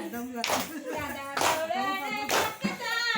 एकदम